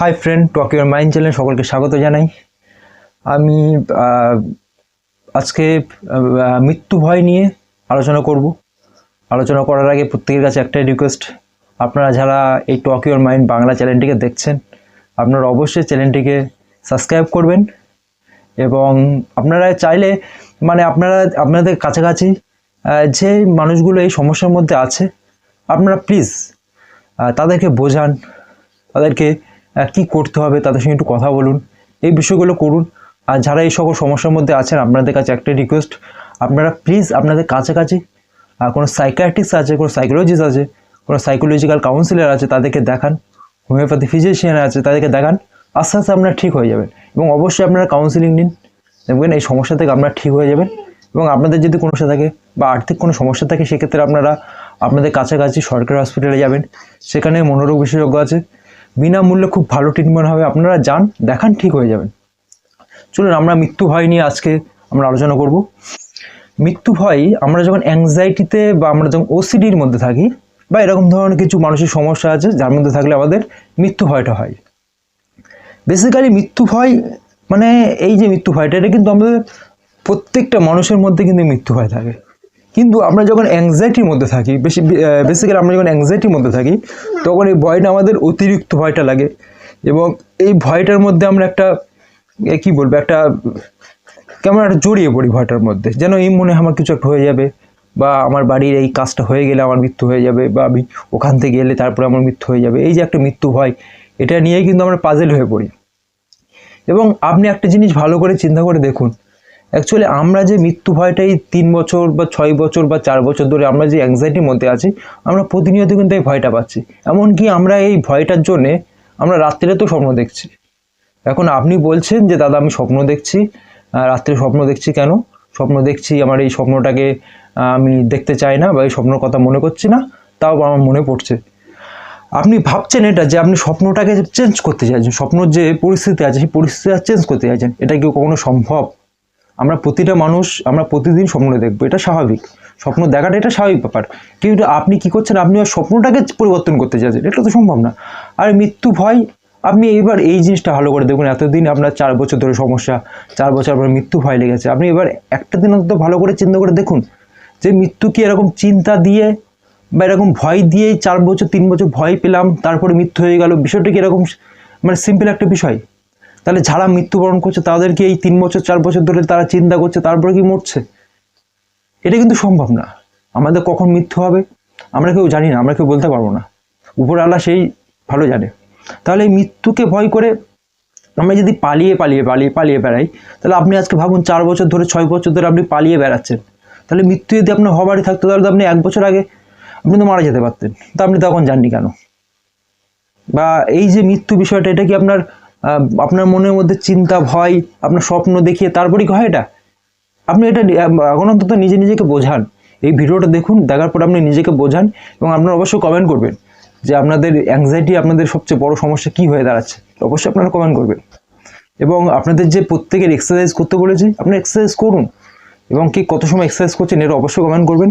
Hi friend talk your mind channel সকলকে স্বাগত জানাই। আমি আজকে মৃত্যু ভয় নিয়ে আলোচনা করব। আলোচনা করার আগে প্রত্যেকের কাছে একটাই রিকোয়েস্ট আপনারা যারা এই টক ইউর মাইন্ড বাংলা চ্যানেলটিকে দেখছেন, আপনারা অবশ্যই চ্যানেলটিকে সাবস্ক্রাইব করবেন। এবং আপনারা চাইলে মানে আপনারা, আপনাদের কাছাকাছি যে মানুষগুলো এই সমস্যার মধ্যে আছে, আপনারা প্লিজ তাদেরকে বোঝান। তাদেরকে কি করতে হবে তাদের সঙ্গে একটু কথা বলুন, এই বিষয়গুলো করুন। আর যারা এই সকল সমস্যার মধ্যে আছেন, আপনাদের কাছে একটা রিকোয়েস্ট আপনারা প্লিজ আপনাদের কাছাকাছি কোনো সাইকাট্রিস্ট আছে, কোনো সাইকোলজিস্ট আছে, কোনো সাইকোলজিক্যাল কাউন্সিলর আছে, তাদেরকে দেখান। হোমিওপ্যাথি ফিজিশিয়ান আছে, তাদেরকে দেখান। আস্তে আস্তে আপনারা ঠিক হয়ে যাবেন এবং অবশ্যই আপনারা কাউন্সিলিং নিন। দেখবেন এই সমস্যা থেকে আপনারা ঠিক হয়ে যাবেন এবং আপনাদের যদি কোনো সমস্যা থাকে বা আর্থিক কোনো সমস্যা থাকে, সেক্ষেত্রে আপনারা আপনাদের কাছাকাছি সরকারি হসপিটালে যাবেন। সেখানে মনোরোগ বিশেষজ্ঞ আছে। বিনামূল্যে খুব ভালো ট্রিটমেন্ট হবে। আপনারা যান, দেখান, ঠিক হয়ে যাবেন। চলুন, আমরা মৃত্যু ভয় নিয়ে আজকে আমরা আলোচনা করব। মৃত্যু ভয়, আমরা যখন অ্যাংজাইটিতে বা আমরা যখন ওসিডির মধ্যে থাকি বা এরকম ধরনের কিছু মানুষের সমস্যা আছে, যার মধ্যে থাকলে আমাদের মৃত্যু ভয়টা হয়। বেসিক্যালি মৃত্যু ভয় মানে এই যে মৃত্যু ভয়টা, এটা কিন্তু আমাদের প্রত্যেকটা মানুষের মধ্যে কিন্তু মৃত্যু ভয় থাকে। কিন্তু আমরা যখন অ্যাংজাইটির মধ্যে থাকি, বেশি বেসিক্যালি আমরা যখন অ্যাংজাইটির মধ্যে থাকি, তখন এই ভয়টা আমাদের অতিরিক্ত ভয়টা লাগে। এবং এই ভয়টার মধ্যে আমরা একটা কী বলব, একটা, কেমন একটা জড়িয়ে পড়ি ভয়টার মধ্যে। যেন এই মনে আমার কিছু একটা হয়ে যাবে, বা আমার বাড়ির এই কাজটা হয়ে গেলে আমার মৃত্যু হয়ে যাবে, বা আমি ওখান থেকে গেলে তারপরে আমার মৃত্যু হয়ে যাবে। এই যে একটা মৃত্যু ভয়, এটা নিয়েই কিন্তু আমরা পাজেল হয়ে পড়ি। এবং আপনি একটা জিনিস ভালো করে চিন্তা করে দেখুন অ্যাকচুয়ালি আমরা যে মৃত্যু ভয়টাই তিন বছর বা ছয় বছর বা চার বছর ধরে আমরা যে অ্যাংজাইটির মধ্যে আছি, আমরা প্রতিনিয়ত কিন্তু এই ভয়টা পাচ্ছি। এমনকি আমরা এই ভয়টার জন্যে আমরা রাত্রে তো স্বপ্ন দেখছি। এখন আপনি বলছেন যে, দাদা, আমি স্বপ্ন দেখছি। রাত্রে স্বপ্ন দেখছি কেন? স্বপ্ন দেখছি, আমার এই স্বপ্নটাকে আমি দেখতে চাই না বা এই স্বপ্নর কথা মনে করছি না, তাও আমার মনে পড়ছে। আপনি ভাবছেন এটা যে, আপনি স্বপ্নটাকে চেঞ্জ করতে চাইছেন, স্বপ্নর যে পরিস্থিতি আছে, সেই পরিস্থিতি চেঞ্জ করতে চাইছেন। এটা কি কখনো সম্ভব? আমরা প্রতিটা মানুষ, আমরা প্রতিদিন স্বপ্ন দেখব, এটা স্বাভাবিক। স্বপ্ন দেখাটা এটা স্বাভাবিক ব্যাপার। কিন্তু আপনি কি করছেন? আপনি ওই স্বপ্নটাকে পরিবর্তন করতে চাইছেন, এটা তো সম্ভব না। আর মৃত্যু ভয়, আপনি এবার এই জিনিসটা ভালো করে দেখুন, এতদিন আপনার চার বছর ধরে সমস্যা, চার বছর আপনার মৃত্যু ভয় লেগেছে। আপনি এবার একটা দিন অন্তত ভালো করে চিন্তা করে দেখুন যে মৃত্যু কি এরকম চিন্তা দিয়ে বা এরকম ভয় দিয়েই চার বছর, তিন বছর ভয় পেলাম, তারপরে মৃত্যু হয়ে গেল। বিষয়টা কি এরকম মানে সিম্পল একটা বিষয়। তাহলে যারা মৃত্যুবরণ করছে, তাদেরকে এই তিন বছর, চার বছর ধরে তারা চিন্তা করছে, তারপরে কি মরছে? এটা কিন্তু সম্ভব না। আমাদের কখন মৃত্যু হবে? আমরা কেউ জানি না, আমরা কেউ বলতে পারব না। উপরওয়ালা সেই ভালো জানে। তাহলে এই মৃত্যুকে ভয় করে আমরা যদি পালিয়ে পালিয়ে পালিয়ে পালিয়ে বেড়াই, তাহলে আপনি আজকে ভাবুন চার বছর ধরে, ছয় বছর ধরে আপনি পালিয়ে বেড়াচ্ছেন। তাহলে মৃত্যু যদি আপনার হবারই থাকতো, তাহলে তো আপনি এক বছর আগে আপনি তো মারা যেতে পারতেন। তা আপনি তখন জাননি কেন? বা এই যে মৃত্যু বিষয়টা, এটা কি আপনার আপনার মনের মধ্যে চিন্তা, ভয়, আপনার স্বপ্ন দেখিয়ে তারপরেই হয় এটা? আপনি এটা এখন অন্তত নিজে নিজেকে বোঝান। এই ভিডিওটা দেখুন, দেখার পর আপনি নিজেকে বোঝান এবং আপনারা অবশ্যই কমেন্ট করবেন যে আপনাদের অ্যাংজাইটি আপনাদের সবচেয়ে বড় সমস্যা কি হয়ে দাঁড়াচ্ছে। অবশ্যই আপনারা কমেন্ট করবেন। এবং আপনাদের যে প্রত্যেকের এক্সারসাইজ করতে বলেছি আপনারা এক্সারসাইজ করুন। এবং কি কত সময় এক্সারসাইজ করছেন এটা অবশ্যই কমেন্ট করবেন।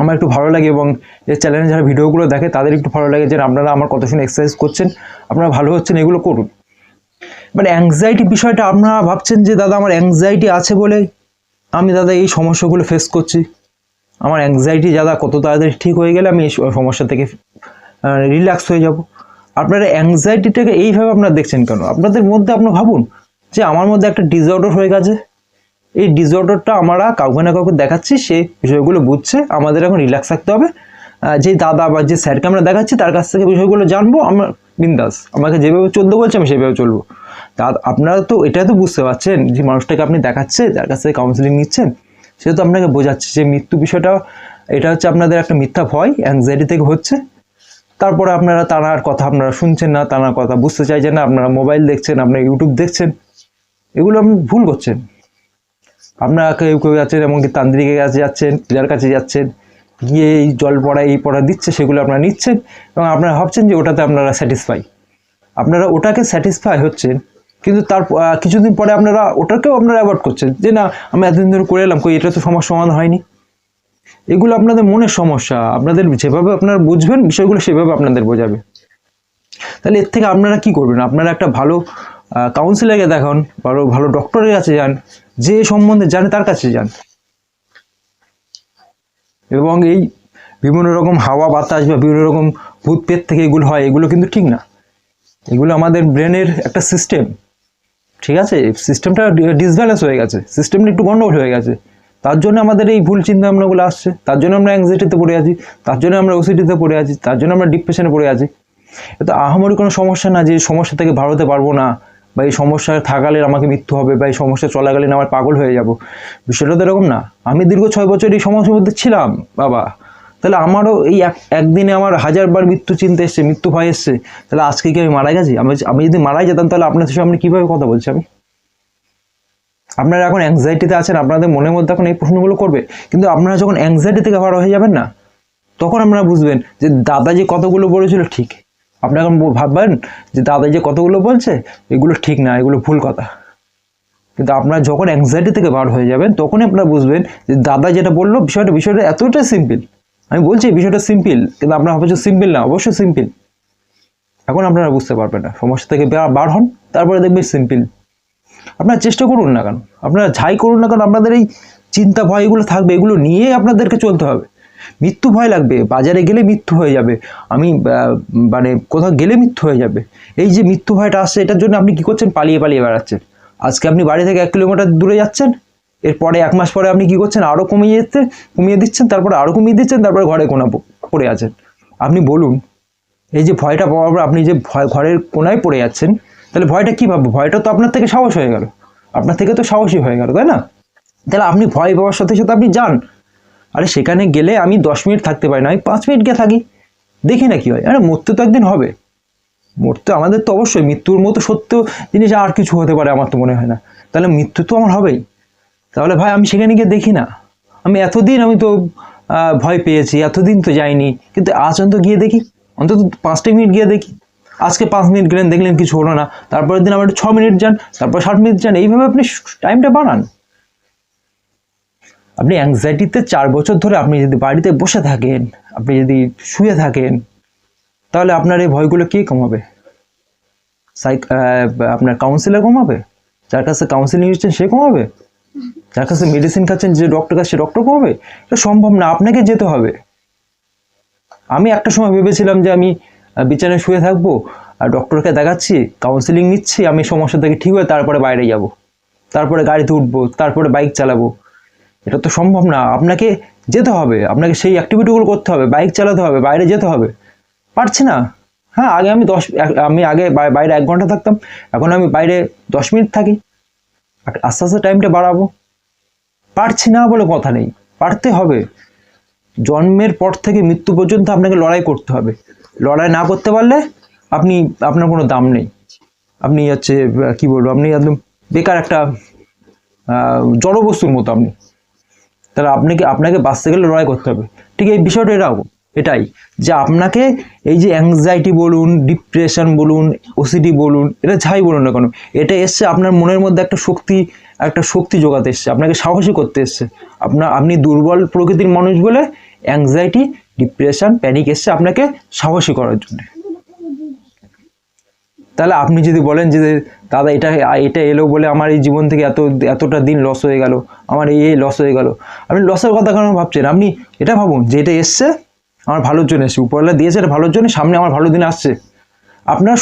আমার একটু ভালো লাগে এবং এই চ্যানেলে যারা ভিডিওগুলো দেখে, তাদের একটু ভালো লাগে যে আপনারা আমার কত সময় এক্সারসাইজ করছেন, আপনারা ভালো হচ্ছেন, এগুলো করুন। মানে অ্যাংজাইটি বিষয়টা আপনারা ভাবছেন যে, দাদা, আমার অ্যাংজাইটি আছে বলে আমি দাদা এই সমস্যাগুলো ফেস করছি। আমার অ্যাংজাইটি দাদা কত তাড়াতাড়ি ঠিক হয়ে গেলে আমি এই সমস্যা থেকে রিল্যাক্স হয়ে যাব। আপনারা অ্যাংজাইটিটাকে এইভাবে আপনারা দেখছেন কেন? আপনাদের মধ্যে আপনারা ভাবুন যে, আমার মধ্যে একটা ডিসঅর্ডার হয়ে গেছে। এই ডিসঅর্ডারটা আমরা কাউকে না কাউকে দেখাচ্ছি, সে বিষয়গুলো বুঝছে, আমাদের এখন রিল্যাক্স থাকতে হবে। যে দাদা বা যে স্যারকে আমরা দেখাচ্ছি, তার কাছ থেকে বিষয়গুলো জানব, আমরা বিন্দাস। আমাকে যেভাবে চলতে বলছে, আমি সেভাবে চলবো। তা আপনারা তো, এটা তো বুঝতে পারছেন যে মানুষটাকে আপনি দেখাচ্ছে যার কাছ থেকে কাউন্সিলিং নিচ্ছেন, সে তো আপনাকে বোঝাচ্ছে যে মৃত্যু বিষয়টা, এটা হচ্ছে আপনাদের একটা মিথ্যা ভয় অ্যাংজাইটি থেকে হচ্ছে। তারপরে আপনারা তানার কথা আপনারা শুনছেন না, তানার কথা বুঝতে চাইছেন না, আপনারা মোবাইল দেখছেন, আপনারা ইউটিউব দেখছেন, এগুলো আপনি ভুল করছেন। আপনারা কেউ কেউ যাচ্ছেন এমনকি তান্ত্রিকের কাছে যাচ্ছেন, পূজার কাছে যাচ্ছেন, গিয়ে এই জল পড়া, এই পড়া দিচ্ছে, সেগুলো আপনারা নিচ্ছেন, এবং আপনারা ভাবছেন যে ওটাতে আপনারা স্যাটিসফাই আপনারা ওটাকে স্যাটিসফাই হচ্ছেন কিন্তু তার কিছুদিন পরে আপনারা, ওটাকেও আপনারা অ্যাভয়েড করছেন। যে না, আমি এতদিন ধরে করে এলাম, কই, এটা তো সমস্যা সমাধান হয়নি। এগুলো আপনাদের মনের সমস্যা। আপনাদের যেভাবে আপনারা বুঝবেন, বিষয়গুলো সেভাবে আপনাদের বোঝাবে। তাহলে এর থেকে আপনারা কি করবেন? আপনারা একটা ভালো কাউন্সিলারকে দেখান, ভালো ভালো ডক্টরের কাছে যান, যে সম্বন্ধে জানে তার কাছে যান। এবং এই বিভিন্ন রকম হাওয়া বাতাস বা বিভিন্ন রকম ভূত পেট থেকে এগুলো হয়, এগুলো কিন্তু ঠিক না। এগুলো আমাদের ব্রেনের একটা সিস্টেম ঠিক আছে? সিস্টেমটা ডিসব্যালেন্স হয়ে গেছে। সিস্টেমটা একটু গন্ডগোল হয়ে গেছে। তার জন্য আমাদের এই ভুল চিন্তা ভাবনাগুলো আসছে। তার জন্য আমরা অ্যাংজাইটিতে পড়ে আছি। তার জন্য আমরা ওসিডিতে পড়ে আছি। তার জন্য আমরা ডিপ্রেশনে পড়ে আছি। এটা আহামরি কোনো সমস্যা না যে সমস্যা থেকে ভালো হতে পারব না। বা এই সমস্যায় থাকালে আমাকে মৃত্যু হবে বা এই সমস্যা চলাকালীন আমার পাগল হয়ে যাব। বিষয়টা তো এরকম না। আমি দীর্ঘ ছয় বছর এই সমস্যার মধ্যে ছিলাম, বাবা। তাহলে আমারও এই এক, একদিনে আমার হাজারবার মৃত্যু চিন্তা এসছে, মৃত্যু ভয় এসছে। তাহলে আজকে কি আমি মারা গেছি? আমি আমি যদি মারা যেতাম তাহলে আপনার সামনে কীভাবে কথা বলছি আমি? আপনারা এখন অ্যাংজাইটিতে আছেন, আপনাদের মনের মধ্যে এখন এই প্রশ্নগুলো করবে। কিন্তু আপনারা যখন অ্যাংজাইটি থেকে ভালো হয়ে যাবেন না, তখন আপনারা বুঝবেন যে দাদা যে কতগুলো বলেছিল ঠিক। আপনি এখন ভাববেন যে দাদা যে কতগুলো বলছে, এগুলো ঠিক না, এগুলো ভুল কথা। কিন্তু আপনারা যখন অ্যাংজাইটি থেকে বার হয়ে যাবেন, তখনই আপনারা বুঝবেন যে দাদা যেটা বলল, বিষয়টা বিষয়টা এতটা সিম্পল আমি বলছি বিষয়টা সিম্পল কিন্তু আপনার ভাবছেন সিম্পল না, অবশ্যই সিম্পল এখন আপনারা বুঝতে পারবেন না, সমস্যা থেকে বার- হন, তারপরে দেখবেন সিম্পল আপনারা চেষ্টা করুন না কেন? আপনারা যাই করুন না কেন, আপনাদের এই চিন্তা ভয় এগুলো থাকবে, এগুলো নিয়ে আপনাদেরকে চলতে হবে। মৃত্যু ভয় লাগবে, বাজারে গেলে মৃত্যু হয়ে যাবে। আমি মানে কোথাও গেলে মৃত্যু হয়ে যাবে। এই যে মৃত্যু ভয়টা আসছে, এটার জন্য আপনি কি করছেন? পালিয়ে পালিয়ে বেড়াচ্ছেন। আজকে আপনি বাড়ি থেকে এক কিলোমিটার দূরে যাচ্ছেন এরপরে এক মাস পরে আপনি কি করছেন? আরও কমিয়ে যেতে কমিয়ে দিচ্ছেন, তারপরে আরও কমিয়ে দিচ্ছেন, তারপরে ঘরে কোনা পড়ে আছেন। আপনি বলুন, এই যে ভয়টা পাওয়ার পর আপনি যে ভয়, ঘরের কোনায় পড়ে যাচ্ছেন, তাহলে ভয়টা কী ভাববো? ভয়টা তো আপনার থেকে সাহস হয়ে গেল। আপনার থেকে তো সাহসী হয়ে গেল, তাই না? তাহলে আপনি ভয় পাওয়ার সাথে সাথে আপনি যান। আরে সেখানে গেলে আমি দশ মিনিট থাকতে পারি না, আমি পাঁচ মিনিট গিয়ে থাকি। দেখি না কি হয়। আরে মরতে তো একদিন হবে। মরতে আমাদের তো অবশ্যই মৃত্যুর মতো সত্য জিনিস আর কিছু হতে পারে আমার তো মনে হয় না। তাহলে মৃত্যু তো আমার হবেই। তাহলে ভাই, আমি সেখানে গিয়ে দেখি না। আমি এতদিন আমি তো ভয় পেয়েছি, এতদিন তো যাইনি। কিন্তু আজ অন্তত গিয়ে দেখি। অন্তত পাঁচটা মিনিট গিয়ে দেখি। আজকে পাঁচ মিনিট গেলেন, দেখলেন কিছু হলো না। তারপরের দিন আবার ছ মিনিট যান, তারপর ষাট মিনিট যান। এইভাবে আপনি টাইমটা বাড়ান আপনি অ্যাংজাইটিতে চার বছর ধরে আপনি যদি বাড়িতে বসে থাকেন, আপনি যদি শুয়ে থাকেন, তাহলে আপনার এই ভয়গুলো কে কমাবে? সাইক আপনার কাউন্সিলার কমাবে? যার কাছে কাউন্সিলিং নিচ্ছেন সে কমাবে? যার কাছে মেডিসিন খাচ্ছেন, যে ডক্টর কাছে ডক্টর কমাবে এটা সম্ভব না, আপনাকে যেতে হবে। আমি একটা সময় ভেবেছিলাম যে আমি বিছানায় শুয়ে থাকব, আর ডক্টরকে দেখাচ্ছি কাউন্সিলিং নিচ্ছি, আমি সমস্যা থেকে ঠিক হয়ে তারপরে বাইরে যাব। তারপরে গাড়িতে উঠবো, তারপরে বাইক চালাবো। এটা তো সম্ভব না, আপনাকে যেতে হবে, আপনাকে সেই অ্যাক্টিভিটিগুলো করতে হবে বাইক চালাতে হবে, বাইরে যেতে হবে। পারছি না। হ্যাঁ আগে আমি দশ আমি আগে বাইরে এক ঘণ্টা থাকতাম, এখন আমি বাইরে দশ মিনিট থাকি। আস্তে আস্তে টাইমটা বাড়াবো। পারছি না বলে কথা নেই। পারতে হবে। জন্মের পর থেকে মৃত্যু পর্যন্ত আপনাকে লড়াই করতে হবে। লড়াই না করতে পারলে আপনি, আপনার কোনো দাম নেই। আপনি হচ্ছে, কি বলব, আপনি একদম বেকার একটা জড়বস্তুর মতো আপনি। তাহলে আপনাকে আপনাকে বাঁচতে গেলে লড়াই করতে হবে। ঠিক এই বিষয়টা এটাও এটাই যে আপনাকে এই যে অ্যাংজাইটি বলুন ডিপ্রেশন বলুন ওসিডি বলুন, এটা যাই বলুন না কেন, এটা এসছে আপনার মনের মধ্যে একটা শক্তি একটা শক্তি যোগাতে এসছে, আপনাকে সাহসী করতে এসছে। আপনার, আপনি দুর্বল প্রকৃতির মানুষ বলে অ্যাংজাইটি ডিপ্রেশন প্যানিক এসছে আপনাকে সাহসী করার জন্য। তাহলে আপনি যদি বলেন যে, দাদা, এটা এটা এলো বলে আমার এই জীবন থেকে এত, এতটা দিন লস হয়ে গেল, আমার এই এই লস হয়ে গেল। আপনি লসের কথা কেন ভাবছেন? আপনি এটা ভাবুন যে এটা এসছে আমার ভালোর জন্য এসছে উপরওয়ালা দিয়েছে এটা ভালোর জন্য, সামনে আমার ভালো দিন আসছে। আপনারা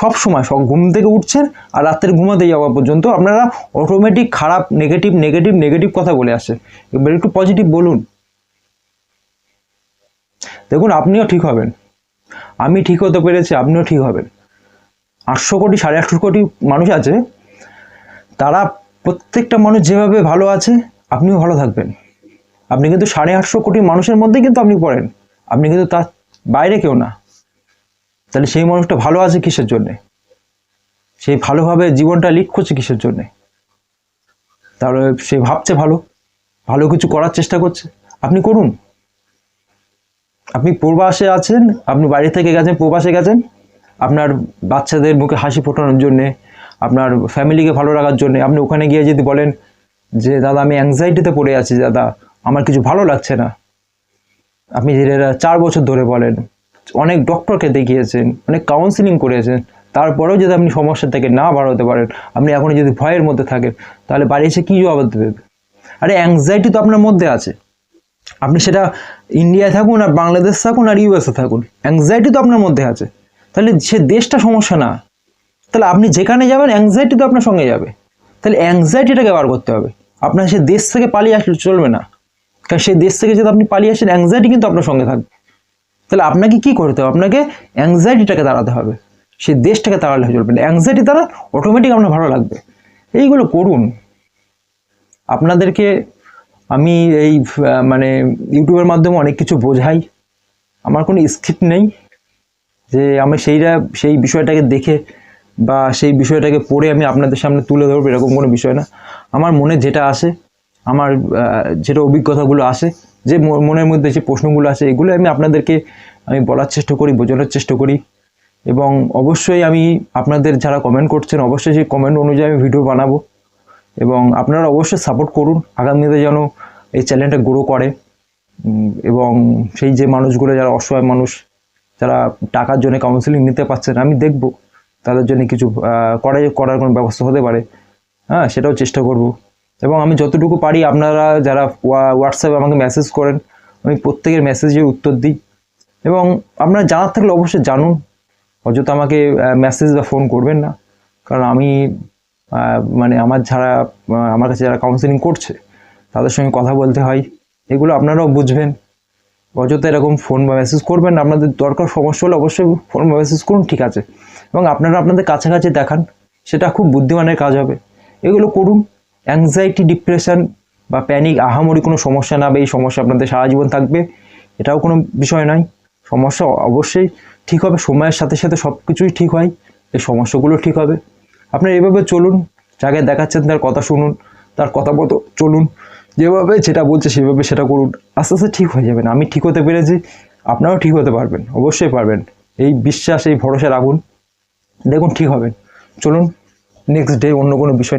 সব সময় সব ঘুম থেকে উঠছেন আর রাত্রে ঘুমাতে যাওয়া পর্যন্ত আপনারা অটোমেটিক খারাপ নেগেটিভ নেগেটিভ নেগেটিভ কথা বলে আসে। এবার একটু পজিটিভ বলুন। দেখুন, আপনিও ঠিক হবেন। আমি ঠিক হতে পেরেছি, আপনিও ঠিক হবেন। আটশো কোটি, সাড়ে আটশো কোটি মানুষ আছে। তারা প্রত্যেকটা মানুষ যেভাবে ভালো আছে, আপনিও ভালো থাকবেন। আপনি কিন্তু সাড়ে আটশো কোটি মানুষের মধ্যেই কিন্তু আপনি পড়েন। আপনি কিন্তু তার বাইরে কেউ না। তাহলে সেই মানুষটা ভালো আছে কিসের জন্যে? সেই ভালোভাবে জীবনটা লিড করছে কিসের জন্যে? তাহলে সে ভাবছে ভালো ভালো কিছু করার চেষ্টা করছে। আপনি করুন। আপনি প্রবাসে আছেন, আপনি বাড়ি থেকে গেছেন, প্রবাসে গেছেন, আপনার বাচ্চাদের মুখে হাসি ফোটানোর জন্যে, আপনার ফ্যামিলিকে ভালো রাখার জন্যে, আপনি ওখানে গিয়ে যদি বলেন যে, দাদা, আমি অ্যাংজাইটিতে পড়ে আছি, দাদা, আমার কিছু ভালো লাগছে না। আপনি যদি চার বছর ধরে বলেন, অনেক ডক্টরকে দেখিয়েছেন, অনেক কাউন্সিলিং করেছেন, তারপরেও যদি আপনি সমস্যা থেকে না বাড়াতে পারেন, আপনি এখনও যদি ভয়ের মধ্যে থাকেন, তাহলে বাড়ি এসে কী জবাব দেবে আরে অ্যাংজাইটি তো আপনার মধ্যে আছে। আপনি সেটা ইন্ডিয়ায় থাকুন আর বাংলাদেশ থাকুন আর ইউএসএ থাকুন অ্যাংজাইটি তো আপনার মধ্যে আছে। তাহলে সে দেশটা সমস্যা না। তাহলে আপনি যেখানে যাবেন অ্যাংজাইটি তো আপনার সঙ্গে যাবে। তাহলে অ্যাংজাইটিটাকে বার করতে হবে। আপনার সে দেশ থেকে পালিয়ে আসলে চলবে না। কারণ সেই দেশ থেকে যদি আপনি পালিয়ে আসেন অ্যাংজাইটি কিন্তু আপনার সঙ্গে থাকবে। তাহলে আপনাকে কি করতে হবে? আপনাকে অ্যাংজাইটিটাকে দাঁড়াতে হবে। সেই দেশটাকে তাড়ালে চলবে না। অ্যাংজাইটি তারা অটোমেটিক আপনার ভালো লাগবে। এইগুলো করুন। আপনাদেরকে আমি এই মানে ইউটিউবের মাধ্যমে অনেক কিছু বোঝাই। আমার কোনো স্ক্রিপ্ট নেই যে আমি সেইটা, সেই বিষয়টাকে দেখে বা সেই বিষয়টাকে পড়ে আমি আপনাদের সামনে তুলে ধরবো, এরকম কোনো বিষয় না। আমার মনে যেটা আসে আমার যেটা অভিজ্ঞতাগুলো আসে, যে মনের মধ্যে যে প্রশ্নগুলো আসে, এগুলো আমি আপনাদেরকে আমি বলার চেষ্টা করি, বোঝানোর চেষ্টা করি। এবং অবশ্যই আমি আপনাদের যারা কমেন্ট করছেন, অবশ্যই সেই কমেন্ট অনুযায়ী আমি ভিডিও বানাবো। এবং আপনারা অবশ্যই সাপোর্ট করুন। আগামীতে যেন এই চ্যানেলটা গ্রো করে। এবং সেই যে মানুষগুলো যারা অসহায় মানুষ, যারা টাকার জন্য কাউন্সিলিং নিতে পারছেন, আমি দেখব। তাদের জন্য কিছু করে, করার কোনো ব্যবস্থা হতে পারে। হ্যাঁ সেটাও চেষ্টা করব। এবং আমি যতটুকু পারি আপনারা যারা হোয়াটসঅ্যাপে আমাকে মেসেজ করেন, আমি প্রত্যেকের মেসেজে উত্তর দিই। এবং আপনারা জানার থাকলে অবশ্যই জানুন। অযথা আমাকে মেসেজ বা ফোন করবেন না। কারণ আমি মানে আমার যারা আমার কাছে যারা কাউন্সিলিং করছে, তাদের সঙ্গে কথা বলতে হয়। এগুলো আপনারাও বুঝবেন। অযথা এরকম ফোন বা মেসেজ করবেন। আপনাদের দরকার সমস্যা হলে অবশ্যই ফোন বা মেসেজ করুন, ঠিক আছে। এবং আপনারা আপনাদের কাছাকাছি দেখান, সেটা খুব বুদ্ধিমানের কাজ হবে। এগুলো করুন। অ্যাংজাইটি ডিপ্রেশন বা প্যানিক আহামরি কোনো সমস্যা না বা এই সমস্যা আপনাদের সারা জীবন থাকবে, এটাও কোনো বিষয় নয়। সমস্যা অবশ্যই ঠিক হবে, সময়ের সাথে সাথে সব কিছুই ঠিক হয়, এই সমস্যাগুলো ঠিক হবে। আপনারা এভাবে চলুন, যাকে দেখাচ্ছেন তার কথা শুনুন, তার কথা মতো চলুন, যেভাবে যেটা বলছে সেভাবে সেটা করুন, আস্তে আস্তে ঠিক হয়ে যাবেন। আমি ঠিক হতে পেরেছি, আপনারাও ঠিক হতে পারবেন, অবশ্যই পারবেন। এই বিশ্বাস, এই ভরসা রাখুন, দেখুন ঠিক হবেন চলুন নেক্সট ডে অন্য কোনো বিষয়